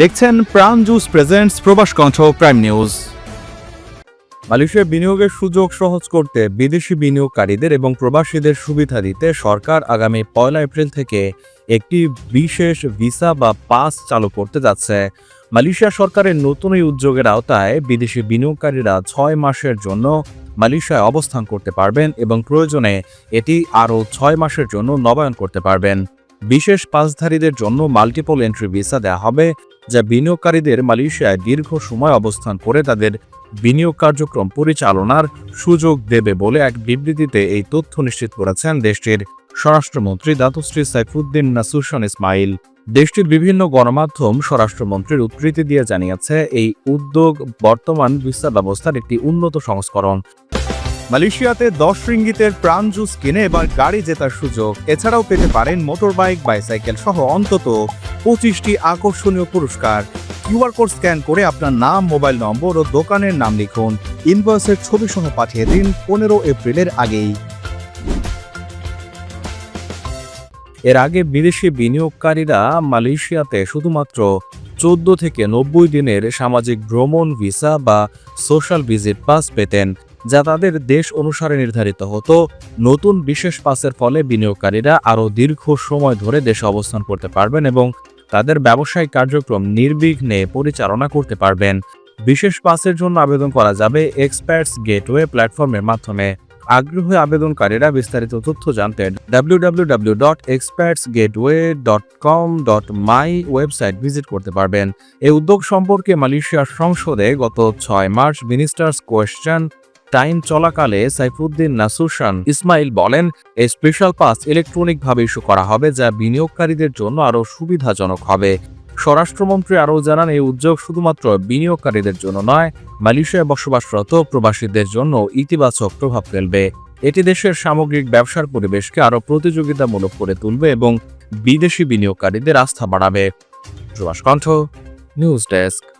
দেখছেন প্রাণ juice presents প্রবাস কণ্ঠ প্রাইম নিউজ মালয়েশিয়ায় বিনিয়োগের সুযোগ সহজ করতে বিদেশি বিনিয়োগকারীদের এবং প্রবাসীদের সুবিধা দিতে সরকার আগামী পয়লা এপ্রিল থেকে একটি বিশেষ ভিসা বা পাস চালু করতে যাচ্ছে। মালয়েশিয়া সরকারের নতুন এই উদ্যোগের আওতায় বিদেশি বিনিয়োগকারীরা ছয় মাসের জন্য মালয়েশিয়ায় অবস্থান করতে পারবেন এবং প্রয়োজনে এটি আরও ছয় মাসের জন্য নবায়ন করতে পারবেন। বিশেষ পাসধারীদের জন্য মাল্টিপল এন্ট্রি ভিসা দেওয়া হবে, যা বিনিয়োগকারীদের মালয়েশিয়ায় দীর্ঘ সময় অবস্থান করে তাদের বিনিয়োগ কার্যক্রম পরিচালনার সুযোগ দেবে বলে এক বিবৃতিতে এই তথ্য নিশ্চিত করেছেন দেশটির স্বরাষ্ট্রমন্ত্রী দাতুশ্রী সাইফুদ্দিন নাসুরশন ইসমাইল। দেশটির বিভিন্ন গণমাধ্যম স্বরাষ্ট্রমন্ত্রীর উদ্ধৃতি দিয়ে জানিয়েছে, এই উদ্যোগ বর্তমান ভিসা ব্যবস্থার একটি উন্নত সংস্করণ। মালয়েশিয়াতে দশ রিঙ্গিতের প্রাণ জুস কিনে এবার গাড়ি জেতার সুযোগ। এছাড়াও পেতে পারেন মোটরবাইক, বাইসাইকেল সহ অন্তত পঁচিশটি আকর্ষণীয় পুরস্কার। কিউআর কোড স্ক্যান করে আপনার নাম, মোবাইল নম্বর ও দোকানের নাম লিখুন। ইনভয়েসের ছবি সহ পাঠিয়ে দিন পনেরো এপ্রিলের আগেই। এর আগে বিদেশি বিনিয়োগকারীরা মালয়েশিয়াতে শুধুমাত্র চোদ্দ থেকে নব্বই দিনের সামাজিক ভ্রমণ ভিসা বা সোশ্যাল ভিজিট পাস পেতেন। যা তাদের দেশ অনুসারে নির্ধারিত হতো। নতুন বিশেষ পাসের ফলে বিনিয়োগকারীরা আরও দীর্ঘ সময় ধরে দেশে অবস্থান করতে পারবেন এবং তাদের ব্যবসায়িক কার্যক্রম নির্বিঘ্নে পরিচালনা করতে পারবেন। বিশেষ পাসের জন্য আবেদন করা যাবে এক্সপার্টস গেটওয়ে প্ল্যাটফর্মের মাধ্যমে। আগ্রহী আবেদনকারীরা বিস্তারিত তথ্য জানতে www.expertsgateway.com.my ওয়েবসাইট ভিজিট করতে পারবেন। এই উদ্যোগ সম্পর্কে মালয়েশিয়ার সংসদে গত ছয় মার্চ মিনিস্টার্স কোয়েশ্চেন টাইম চলাকালে সাইফুদ্দিন নাসুশান ইসমাইল বলেন এই স্পেশাল পাস ইলেকট্রনিকভাবে ইস্যু করা হবে যা বিনিয়োগকারীদের জন্য আরও সুবিধাজনক হবে। স্বরাষ্ট্রমন্ত্রী আরও জানান এই উদ্যোগ শুধুমাত্র বিনিয়োগকারীদের জন্য নয়, মালয়েশিয়ায় বসবাসরত প্রবাসীদের জন্য ইতিবাচক প্রভাব ফেলবে। এটি দেশের সামগ্রিক ব্যবসার পরিবেশকে আরও প্রতিযোগিতামূলক করে তুলবে এবং বিদেশি বিনিয়োগকারীদের আস্থা বাড়াবে। প্রবাস কণ্ঠ, নিউজ ডেস্ক।